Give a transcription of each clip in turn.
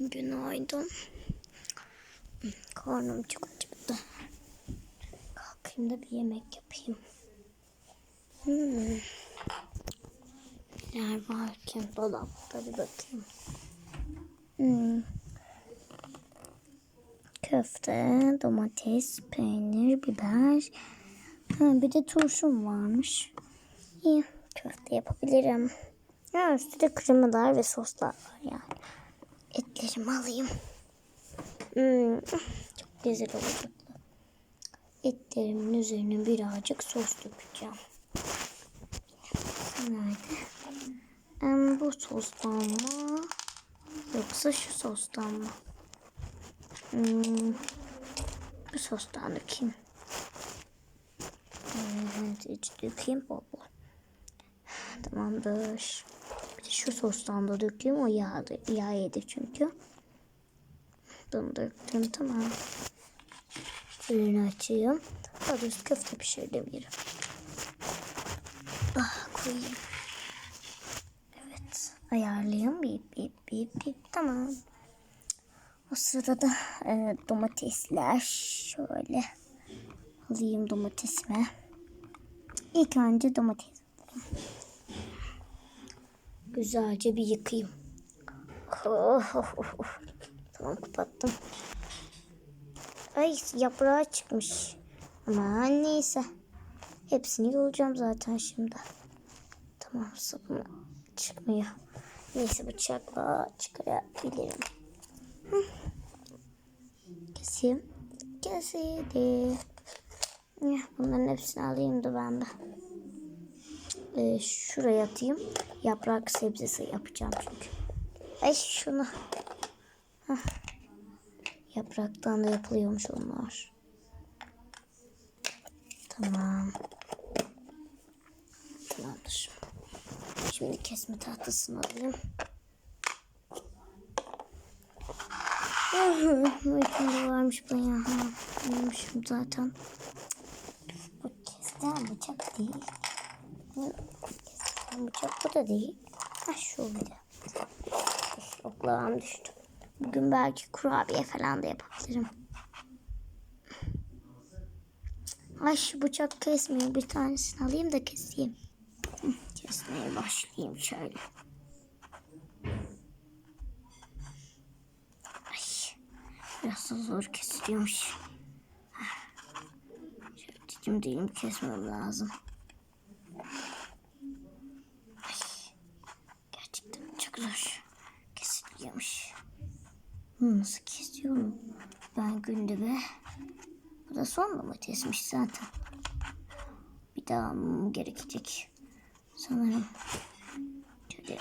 Günaydın. Karnım çok acıktı. Kalkayım da bir yemek yapayım. Hmm. Neler varken dolapta bir bakayım. Hmm. Köfte, domates, peynir, biber. Ha, bir de turşum varmış. İyi, köfte yapabilirim. Ya üstünde kremalar ve soslar var yani. Etlerimi alayım. Hmm, çok güzel olacak. Etlerimin üzerine birazcık sos dökeceğim. Nerede? Em, bu sostan mı? Yoksa şu sostan mı? Hmm, bu sostan dökeyim. Evet, hiç dökeyim bol. Tamamdır. Şu sostan da dökeyim. O yağ, yağ yedi çünkü. Bunu döktüm tamam. Fırını açayım. Daha doğrusu köfte pişirdim yeri. Ah koyayım. Evet. Ayarlayayım. Bip bip bip bip. Tamam. O sırada da e, domatesler şöyle alayım domatesimi. İlk önce domates Güzelce bir yıkayayım. Oh, oh, oh. Tamam kapattım. Ay yaprağı çıkmış. Ama neyse. Hepsini yolacağım zaten şimdi. Tamam sapını çıkmıyor. Neyse bıçakla çıkarabilirim. Hı. Keseyim. Keseyim. Bunların hepsini alayım da ben de. Ee, şuraya atayım. Yaprak sebzesi yapacağım çünkü. Ay şunu. Hah. Yapraktan da yapılıyormuş onlar. Tamam. Tamamdır. Şimdi kesme tahtasını alayım. Uykumda varmış bayağı. Ha, Uyumuşum zaten. Bu kestiğim bıçak değil. Bıçak bu da değil. Ha şu bir de. Oklavam düştü. Bugün belki kurabiye falan da yapabilirim. Ay şu bıçak kesmiyor. Bir tanesini alayım da keseyim. Kesmeye başlayayım şöyle. Ay, biraz da zor kesiliyormuş. Şöyle dilim dilim kesmem lazım. Ay, zor kesiliyormuş. Hı, Nasıl kesiyorum? Ben günde be. Bu da son domatesmiş zaten. Bir daha almam gerekecek. Sanırım. Şöyle.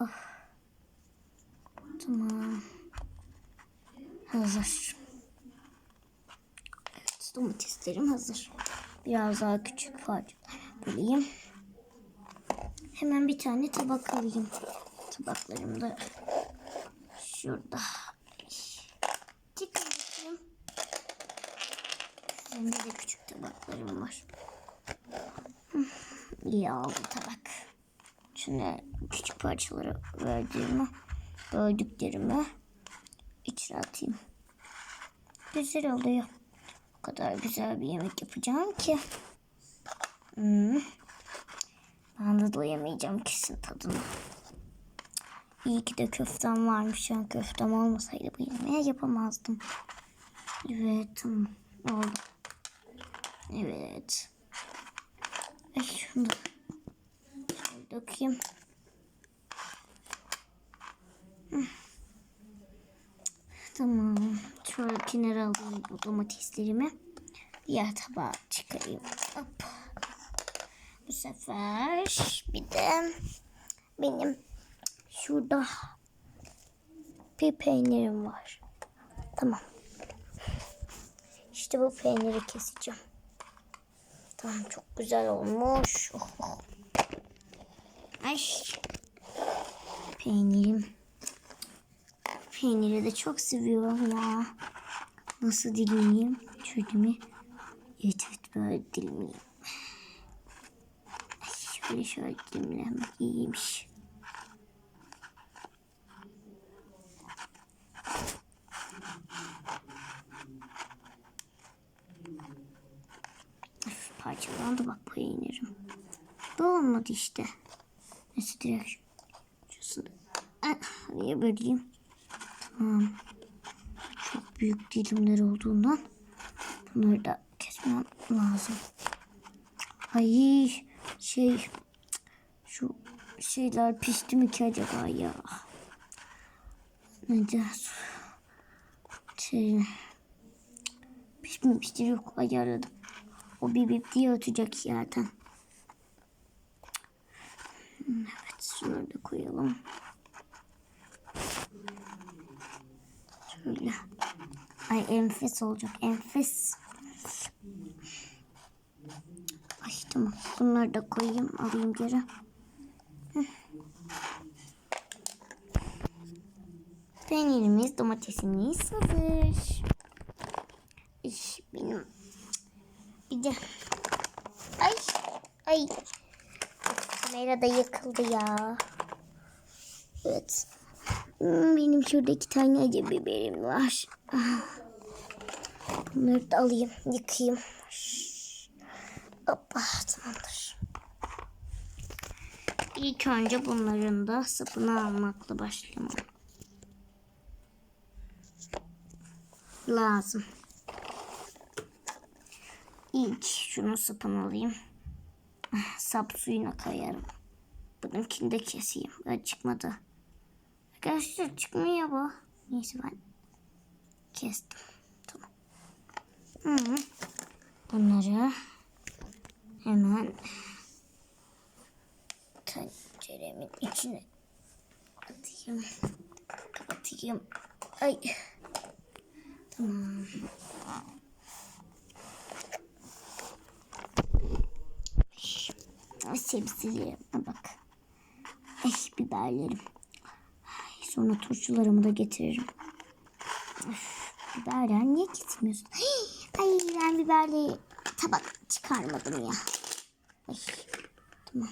Oh. Tamam. Hazır. Evet domateslerim hazır. Biraz daha küçük parçalar böleyim. Hemen bir tane tabak alayım. Tabaklarım da şurada. Çıkın bakayım. De küçük tabaklarım var. İyi oldu tabak. Şuna küçük parçaları verdiğimi, böldüklerimi içine atayım. Güzel oluyor. O kadar güzel bir yemek yapacağım ki. Hmm. De doyamayacağım kesin tadına. İyi ki de köftem varmış. Yani köftem olmasaydı bu yemeği yapamazdım. Evet tamam. Oldu. Evet. Ay şunu da şöyle dökeyim. Hı. Tamam. Şöyle kenara alayım bu domateslerimi. Diğer tabağa çıkarayım. Hop. Bu sefer bir de benim şurada bir peynirim var. Tamam. İşte bu peyniri keseceğim. Tamam çok güzel olmuş. Oh, oh. Ay. Peynirim. Peyniri de çok seviyorum ya. Nasıl dilimleyeyim? Şöyle mi? Evet evet böyle dilimleyeyim. Ay, Şöyle dilimlemek iyiymiş. Üf, parçalandı bak peynirim. Bu olmadı işte. Neyse direkt şurasını ah, niye böleyim? Tamam. Çok büyük dilimler olduğundan bunları da kesmem lazım. Ay şey şu şeyler pişti mi ki acaba ya? Neden? Şey pişmemiştir yok ayarladım. O bir bip diye ötecek zaten. Evet şunları da koyalım. Şöyle. Ay enfes olacak enfes. Ay tamam. Bunları da koyayım. Alayım geri. Peynirimiz, domatesimiz hazır. İş benim. Bir de. Ay. Ay. Kamera da yakıldı ya. Evet. Hmm, Benim şurada iki tane acı biberim var. Ah. Bunları da alayım, yıkayayım. Hoppa, tamamdır. İlk önce bunların da sapını almakla başlayalım. Lazım. İlk şunun sapını alayım. Ah, Sap suyuna koyarım. Bununkini de keseyim. Ya çıkmadı. Arkadaşlar çıkmıyor bu. Neyse ben kestim. Tamam. Hı. Bunları hemen tenceremin içine atayım. Kapatayım. Ay. Tamam. Sebzelerime bak. Ay biberlerim. Ay, sonra turşularımı da getiririm. Üf, biberler niye kesmiyorsun? Ay ben biberleri tabak çıkarmadım ya. Ay, tamam.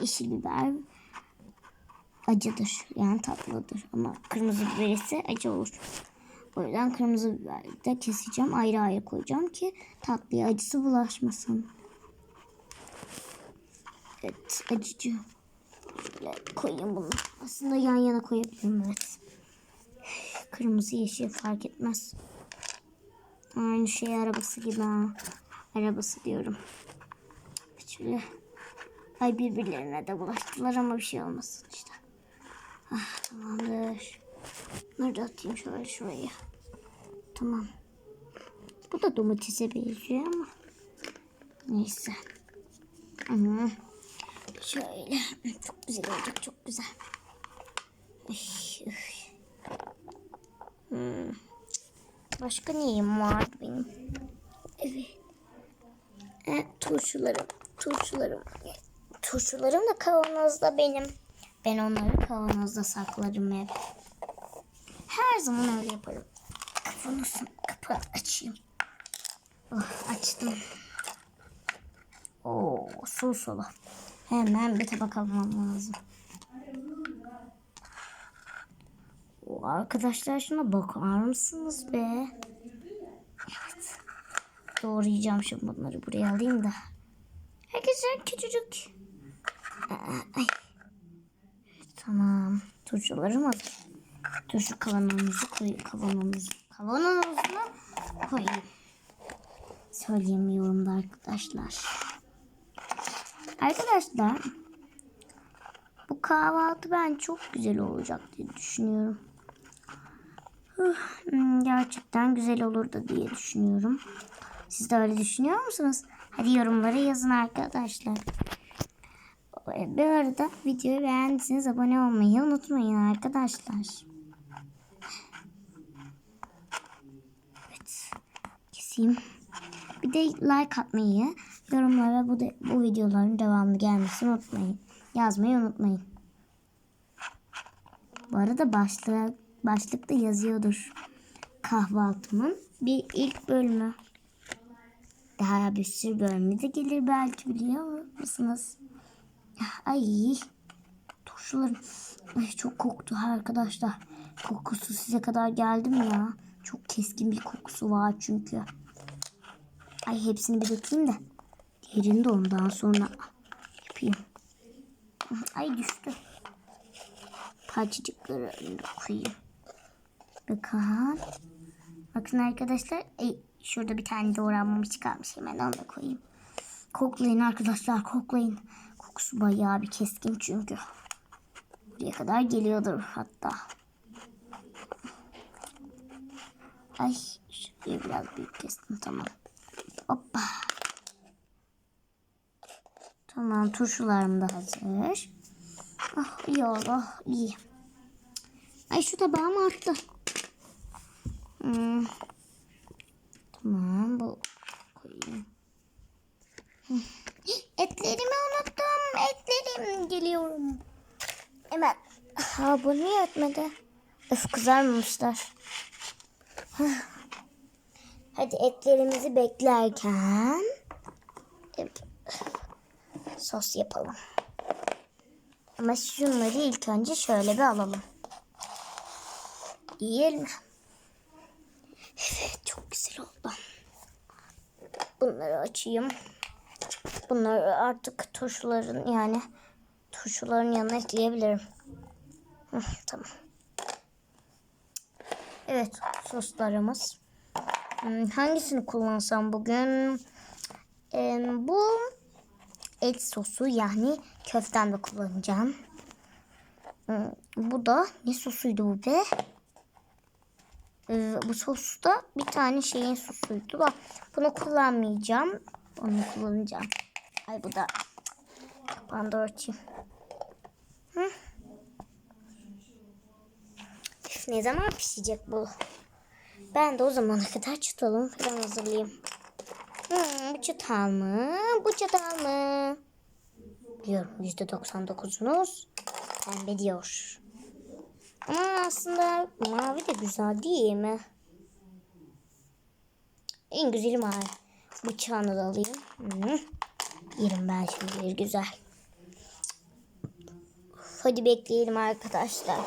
Yeşil biber acıdır. Yani tatlıdır. Ama kırmızı biber ise acı olur. O yüzden kırmızı biberi de keseceğim. Ayrı ayrı koyacağım ki tatlıya acısı bulaşmasın. Evet acıcı. Şöyle koyayım bunu. Aslında yan yana koyabilirim evet. Kırmızı yeşil fark etmez. Aynı şey arabası gibi ha. Arabası diyorum. Şöyle. Ay birbirlerine de bulaştılar ama bir şey olmasın işte. Ah tamamdır. Bunları da atayım şöyle şuraya. Tamam. Bu da domatese benziyor ama. Neyse. Hı. Şöyle. Çok güzel olacak. Çok güzel. Ay, ay. Hmm. Başka neyim var benim? Evet. E, turşularım. Turşularım. Turşularım da kavanozda benim. Ben onları kavanozda saklarım hep. Her zaman öyle yaparım. Kavanozun kapağını açayım. Oh, açtım. Oo, su sulu. Hemen bir tabak almam lazım. Oo, arkadaşlar şuna bakar mısınız be? Evet. Doğrayacağım şimdi bunları buraya alayım da. Arkadaşlar küçücük. Ay. Tamam. Turşularım hazır. Turşu kavanozumuzu koy kavanozumuzu kavanozuna koyayım. Söyleyemiyorum da arkadaşlar. Arkadaşlar bu kahvaltı ben çok güzel olacak diye düşünüyorum. Hmm, Gerçekten güzel olur da diye düşünüyorum. Siz de öyle düşünüyor musunuz? Hadi yorumlara yazın arkadaşlar. Bir arada videoyu beğendiyseniz abone olmayı unutmayın arkadaşlar. Evet. Keseyim. Bir de like atmayı, yorumlara bu, de, bu videoların devamlı gelmesini unutmayın. Yazmayı unutmayın. Bu arada başlık, başlıkta yazıyordur. Kahvaltımın bir ilk bölümü. Daha bir sürü bölümü de gelir belki biliyor musunuz? Ay. Turşularım. Ay çok koktu arkadaşlar. Kokusu size kadar geldi mi ya? Çok keskin bir kokusu var çünkü. Ay hepsini bir dökeyim de. Diğerini de ondan sonra yapayım. Ay düştü. Parçacıkları koyayım. Bakın. Bakın arkadaşlar. Ay, şurada bir tane doğranmamış kalmış. Hemen onu da koyayım. Koklayın arkadaşlar koklayın. Kokusu bayağı bir keskin çünkü. Buraya kadar geliyordur hatta. Ay şuraya biraz büyük kestim tamam. Hoppa. Tamam turşularım da hazır. Ah iyi oldu iyi. Ay şu tabağım arttı. Hmm. Tamam bu koyayım. Etlerimi unuttum. Etlerim geliyorum. Hemen. Ha bu niye etmedi? Öf kızarmamışlar. Hadi etlerimizi beklerken sos yapalım. Ama şunları ilk önce şöyle bir alalım. Yiyelim. Evet çok güzel oldu. Bunları açayım. Bunları artık turşuların yani turşuların yanına ekleyebilirim. Tamam. Evet soslarımız. Hmm, Hangisini kullansam bugün? Ee, bu et sosu yani köften de kullanacağım. Hmm, Bu da ne sosuydu bu be? Ee, bu sos da bir tane şeyin sosuydu. Bak bunu kullanmayacağım. Onu kullanacağım. Ay bu da kapağını da. Hı? Ne zaman pişecek bu? Ben de o zamana kadar çıtalım falan hazırlayayım. Hmm, bu çatal mı? Bu çatal mı? Diyorum yüzde doksan dokuzunuz pembe diyor. Ama aslında mavi de güzel değil mi? En güzeli mavi. Bıçağını da alayım. Hı. Yerim ben şimdi güzel. Hadi bekleyelim arkadaşlar.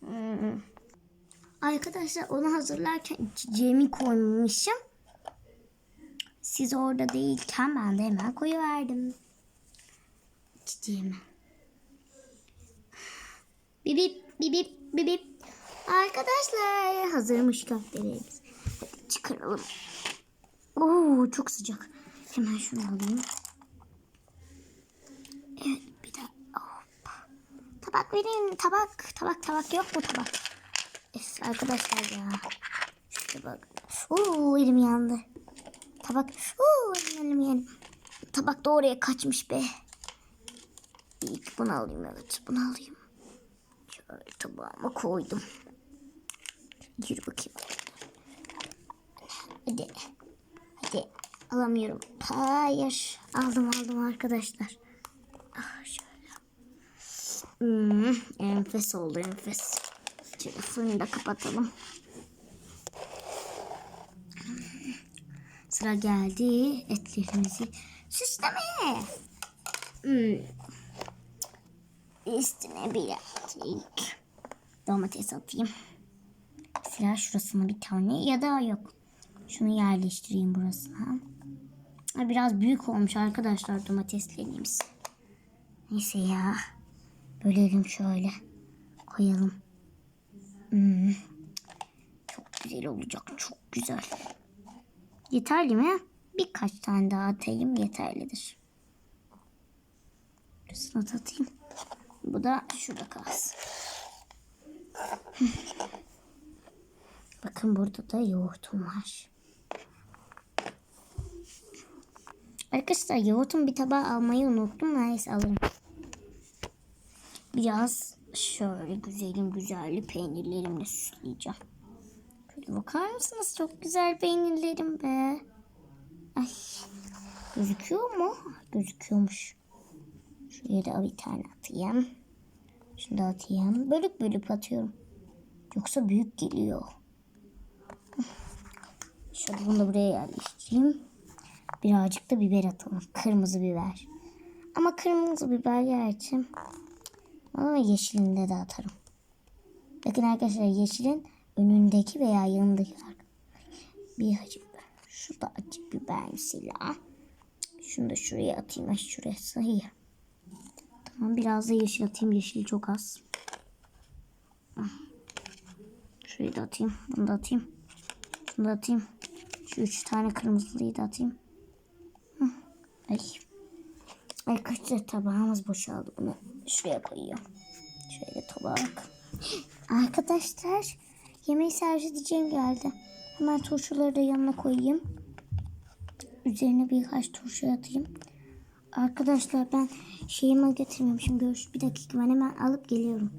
Hmm. Arkadaşlar onu hazırlarken içeceğimi koymamışım. Siz orada değilken ben de hemen koyuverdim. İçeceğimi. Bibip bibip bibip. Arkadaşlar hazırmış köftelerimiz. Hadi çıkaralım. Oo çok sıcak. Hemen şunu alayım. Evet bir de hop. Tabak verin tabak. Tabak tabak yok mu tabak? Üf, arkadaşlar ya. Şu tabak. Oo elim yandı. Tabak. Oo elim elim yandı. Tabak da oraya kaçmış be. İlk bunu alayım evet bunu alayım. Şöyle tabağıma koydum. Yürü bakayım. Hadi. Hadi. Alamıyorum. Hayır. Aldım aldım arkadaşlar. Ah şöyle. Hmm, enfes oldu enfes. Şöyle fırını da kapatalım. Sıra geldi etlerimizi süslemeye. Hmm. Üstüne birazcık domates atayım. Mesela şurasına bir tane ya da yok. Şunu yerleştireyim burasına. Biraz büyük olmuş arkadaşlar domateslerimiz. Neyse ya. Bölelim şöyle. Koyalım. Hmm. Çok güzel olacak. Çok güzel. Yeterli mi? Birkaç tane daha atayım yeterlidir. Şurasına da atayım. Bu da şurada kalsın. Bakın burada da yoğurtum var. Arkadaşlar yoğurtum bir tabağa almayı unuttum. Neyse alırım. Biraz şöyle güzelim güzelli peynirlerimle süsleyeceğim. Şöyle bakar mısınız? Çok güzel peynirlerim be. Ay. Gözüküyor mu? Gözüküyormuş. Şuraya da bir tane atayım. Şunu da atayım. Bölük bölük atıyorum. Yoksa büyük geliyor. Şöyle bunu da buraya yerleştireyim. Birazcık da biber atalım. Kırmızı biber. Ama kırmızı biber gerçi. Ama yeşilinde de atarım. Bakın arkadaşlar yeşilin önündeki veya yanındaki. Bir acı biber. Şu da acı biber mesela. Şunu da şuraya atayım. Ay, Şurası iyi. Tamam biraz da yeşil atayım. Yeşil çok az. Şurayı da atayım. Bunu da atayım. Şunu da atayım. Şu üç tane kırmızılıyı da atayım. Hı. Ay. Arkadaşlar tabağımız boşaldı. Bunu şuraya koyuyorum. Şöyle tabak. Arkadaşlar yemeği servis edeceğim geldi. Hemen turşuları da yanına koyayım. Üzerine birkaç turşu atayım. Arkadaşlar ben şeyimi getirmemişim. Görüş bir dakika ben hemen alıp geliyorum.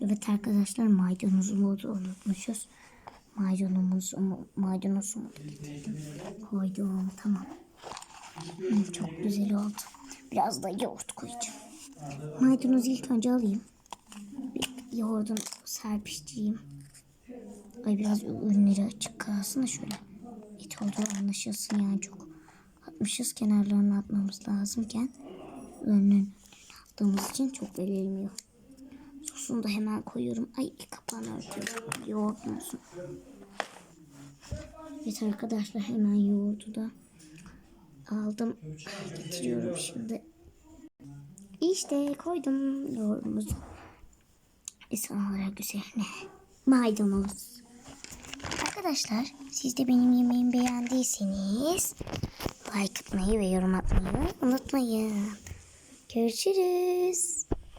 Evet arkadaşlar maydanozumuzu unutmuşuz. Maydanozumuzu, maydanozumu da getirdim. Koydum tamam. Çok güzel oldu. Biraz da yoğurt koyacağım. Maydanozu ilk önce alayım. Bir yoğurdun serpiştireyim. Ay biraz ürünleri açık kalsın da şöyle. Et olduğu anlaşılsın yani çok atmışız kenarlarını atmamız lazımken önünü attığımız için çok verilmiyor. Sosunu da hemen koyuyorum. Ay kapağını örtüyorum. Yoğurt olsun. Evet arkadaşlar hemen yoğurdu da aldım. Getiriyorum şimdi. İşte koydum yoğurdumuzu. Son olarak üzerine maydanoz. Arkadaşlar siz de benim yemeğimi beğendiyseniz like atmayı ve yorum atmayı unutmayın. Görüşürüz.